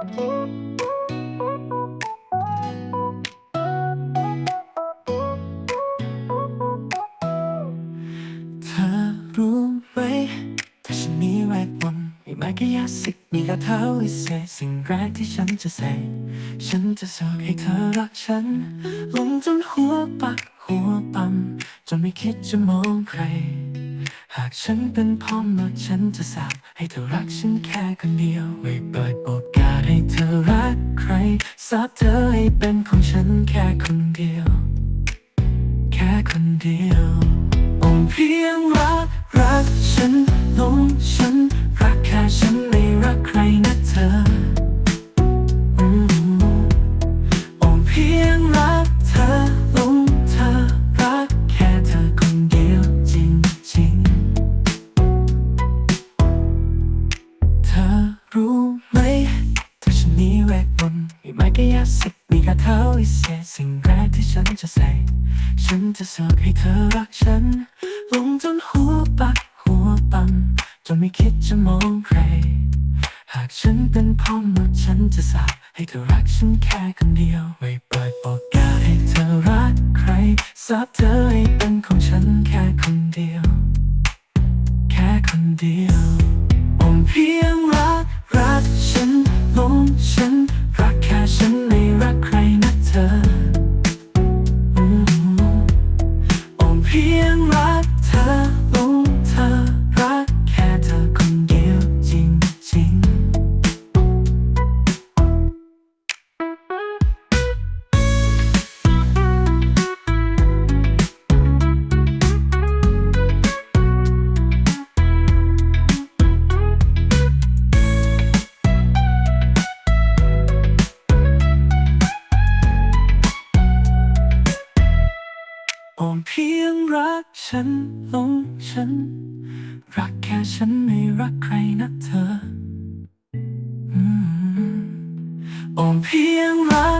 เธอรู้ไหมถ้าฉันมีแวดมนต์มีไม้กายาสิทธิ์มีคาถาวิเศษสิ่งแรกที่ฉันจะใส่ ฉันจะสอนให้เธอรักฉันลงจนหัวปักหัวปั๊มจนไม่คิดจะมองใคร หากฉันเป็นพ่อมดฉันจะสาบให้เธอรักฉันแค่คนเดียว ไม่เปิดโอกาสให้เธอรักใครสาบเธอให้เป็นของฉันแค่คนเดียว แค่คนเดียวองเพียงรักรักฉันลง รู้ไหมถ้าฉันมีเวทมนต์มีไม้กายสิทธิ์มีคาถาวิเศษสิ่งแรกที่ฉันจะใส่ ฉันจะสอนให้เธอรักฉันลงจนหัวปักหัวปั๊มจนไม่คิดจะมองใคร หากฉันเป็นพ่อมดฉันจะสาบให้เธอรักฉันแค่คนเดียว ไม่เปิดโอกาให้เธอรักใครสาบเธอ โอมเพียงรักฉันหลงฉัน รักแค่ฉันไม่รักใครนะเธออมโอมเพียงรัก